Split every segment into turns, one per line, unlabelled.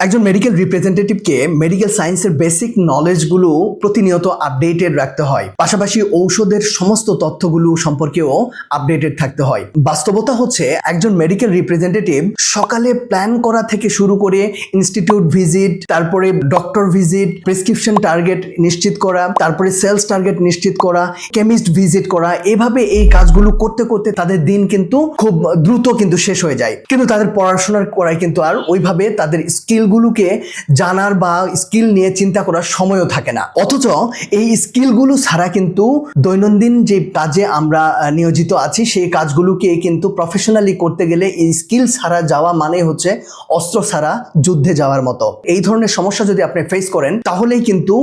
একজন মেডিকেল রিপ্রেজেন্টেটিভকে মেডিকেল সায়েন্সের বেসিক নলেজগুলো প্রতিনিয়ত আপডেটেড রাখতে হয়। পাশাপাশি ঔষধের সমস্ত তথ্যগুলো সম্পর্কেও আপডেটেড থাকতে হয়। বাস্তবতা হচ্ছে, একজন মেডিকেল রিপ্রেজেন্টেটিভ সকালে প্ল্যান করা থেকে শুরু করে ইনস্টিটিউট ভিজিট তারপরে ডক্টর ভিজিট প্রেসক্রিপশন টার্গেট নিশ্চিত করা, তারপরে সেলস টার্গেট নিশ্চিত করা কেমিস্ট ভিজিট করা, এভাবে এই কাজগুলো করতে করতে তাদের দিন কিন্তু খুব দ্রুত কিন্তু শেষ হয়ে যায়। কিন্তু তাদের পড়াশোনার করায় কিন্তু আর ওইভাবে তাদের স্কিলগুলোকে জানার বা স্কিল নিয়ে চিন্তা করার সময়ও থাকে না। অথচ এই স্কিলগুলো ছাড়া কিন্তু দৈনন্দিন যে কাজে আমরা নিয়োজিত আছি, সেই কাজগুলোকে কিন্তু প্রফেশনালি করতে গেলে এই স্কিল ছাড়া যাওয়া মানে হচ্ছে অস্ত্র ছাড়া যুদ্ধে যাওয়ার মতো। এই ধরনের সমস্যা যদি আপনি ফেস করেন, তাহলেই কিন্তু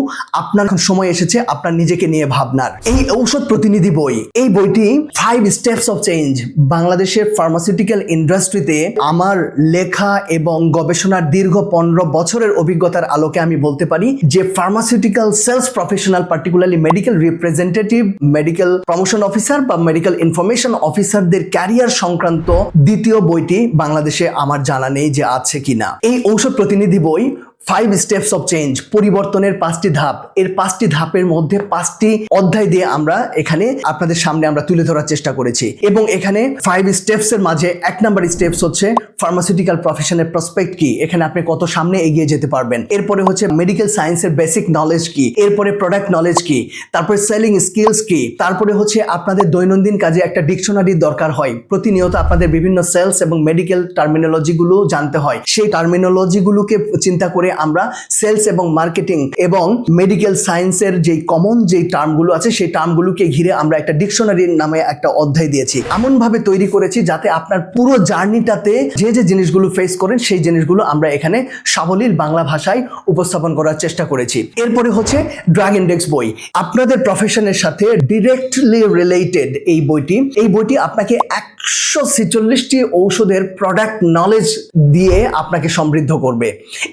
আপনার সময় এসেছে আপনার নিজেকে নিয়ে ভাবনার। এই ঔষধ প্রতিনিধি বই, এই বইটি ফাইভ স্টেপস অফ চেঞ্জ বাংলাদেশের ফার্মাসিউটিক্যাল ইন্ডাস্ট্রিতে আমার লেখা এবং গবেষণার দীর্ঘ পনেরো বছরের অভিজ্ঞতার আলোকে আমি বলতে পারি যে pharmaceutical sales professional particularly medical representative medical promotion officer বা মেডিকেল ইনফরমেশন অফিসারদের ক্যারিয়ার সংক্রান্ত দ্বিতীয় বইটি বাংলাদেশে আমার জানা নেই যে আছে কিনা। এই ঔষধ প্রতিনিধি বই ফাইভ স্টেপস অফ চেঞ্জ পরিবর্তনের পাঁচটি ধাপ। এর পাঁচটি ধাপের মধ্যে পাঁচটি অধ্যায় দিয়ে আমরা এখানে আপনাদের সামনে আমরা তুলে ধরার চেষ্টা করেছি। এবং এখানে ফাইভ স্টেপস এর মাঝে এক নাম্বার স্টেপস হচ্ছে ফার্মাসিউটিক্যাল প্রফেশনের প্রসপেক্ট কি? এখানে আপনি কত সামনে এগিয়ে যেতে পারবেন। এরপরে হচ্ছে মেডিকেল সায়েন্সের বেসিক নলেজ কি? এরপরে প্রোডাক্ট নলেজ কি? তারপরে সেলিং স্কিলস কি? তারপরে হচ্ছে আপনাদের দৈনন্দিন কাজে একটা ডিকশনারির দরকার হয়। প্রতিনিয়ত আপনাদের বিভিন্ন সেলস এবং মেডিকেল টার্মিনোলজিগুলো জানতে হয়। সেই টার্মিনোলজিগুলোকে চিন্তা করে আমরা সেলস এবং মার্কেটিং এবং মেডিকেল সায়েন্সের যে কমন যে টার্মগুলো আছে, সেই টার্মগুলোকে ঘিরে আমরা একটা ডিকশনারির নামে একটা অধ্যায় দিয়েছি। এমন ভাবে তৈরি করেছি যাতে আপনার পুরো জার্নিটাতে যে যে জিনিসগুলো ফেস করেন, সেই জিনিসগুলো আমরা এখানে সাবলীল বাংলা ভাষায় উপস্থাপন করার চেষ্টা করেছি। এরপরে হচ্ছে ড্রাগ ইন্ডেক্স বই। আপনাদের প্রফেশনের সাথে ডিরেক্টলি রিলেটেড এই বইটি। এই বইটি আপনাকে একশো ছেচল্লিশটি ঔষধের প্রোডাক্ট নলেজ দিয়ে আপনাকে সমৃদ্ধ করবে।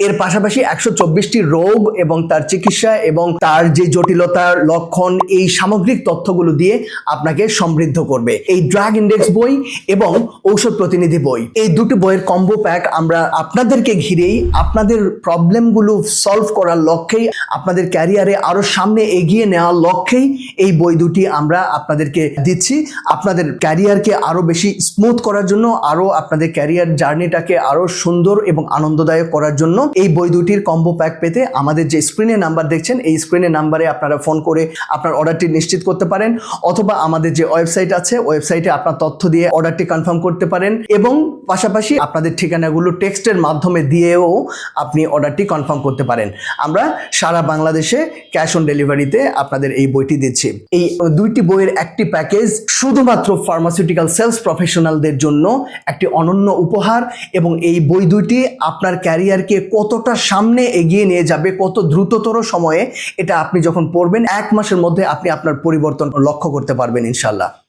এর পাশাপাশি একশো চব্বিশটি রোগ এবং তার চিকিৎসা এবং তার যে জটিলতার লক্ষণ, এই সামগ্রিক তথ্যগুলো দিয়ে আপনাকে সমৃদ্ধ করবে। এই ড্রাগ ইন্ডেক্স বই এবং ঔষধ প্রতিনিধি বই। এই দুটো বইয়ের কম্বো প্যাক আমরা আপনাদেরকে ঘিরেই, আপনাদের প্রবলেমগুলো সলভ করার লক্ষ্যেই, আপনাদের ক্যারিয়ারে আরও সামনে এগিয়ে নেওয়ার লক্ষ্যেই এই বই দুটি আমরা আপনাদেরকে দিচ্ছি। আপনাদের ক্যারিয়ারকে আরও বেশি স্মুথ করার জন্য, আরও আপনাদের ক্যারিয়ার জার্নিটাকে আরও সুন্দর এবং আনন্দদায়ক করার জন্য এই বই দুটির কম্বো প্যাক পেতে আমাদের যে স্ক্রিনে নাম্বার দেখছেন, এই স্ক্রিনে নাম্বারে আপনারা ফোন করে আপনার অর্ডারটি নিশ্চিত করতে পারেন অথবা আমাদের যে ওয়েবসাইট আছে ওয়েবসাইটে আপনার তথ্য দিয়ে অর্ডারটি কনফার্ম করতে পারেন এবং পাশাপাশি আপনাদের ঠিকানাগুলো টেক্সটের মাধ্যমে দিয়েও আপনি অর্ডারটি কনফার্ম করতে পারেন। আমরা সারা বাংলাদেশে ক্যাশ অন ডেলিভারিতে আপনাদের এই বইটি দিচ্ছি। এই দুইটি বইয়ের একটি প্যাকেজ শুধুমাত্র ফার্মাসিউটিক্যাল সেলস প্রফেশনালদের জন্য একটি অনন্য উপহার এবং এই বই দুইটি আপনার ক্যারিয়ারকে কতটা সামনে এগিয়ে নিয়ে যাবে, কত দ্রুততর সময়ে এটা আপনি যখন পড়বেন, এক মাসের মধ্যে আপনি আপনার পরিবর্তন লক্ষ্য করতে পারবেন ইনশাল্লাহ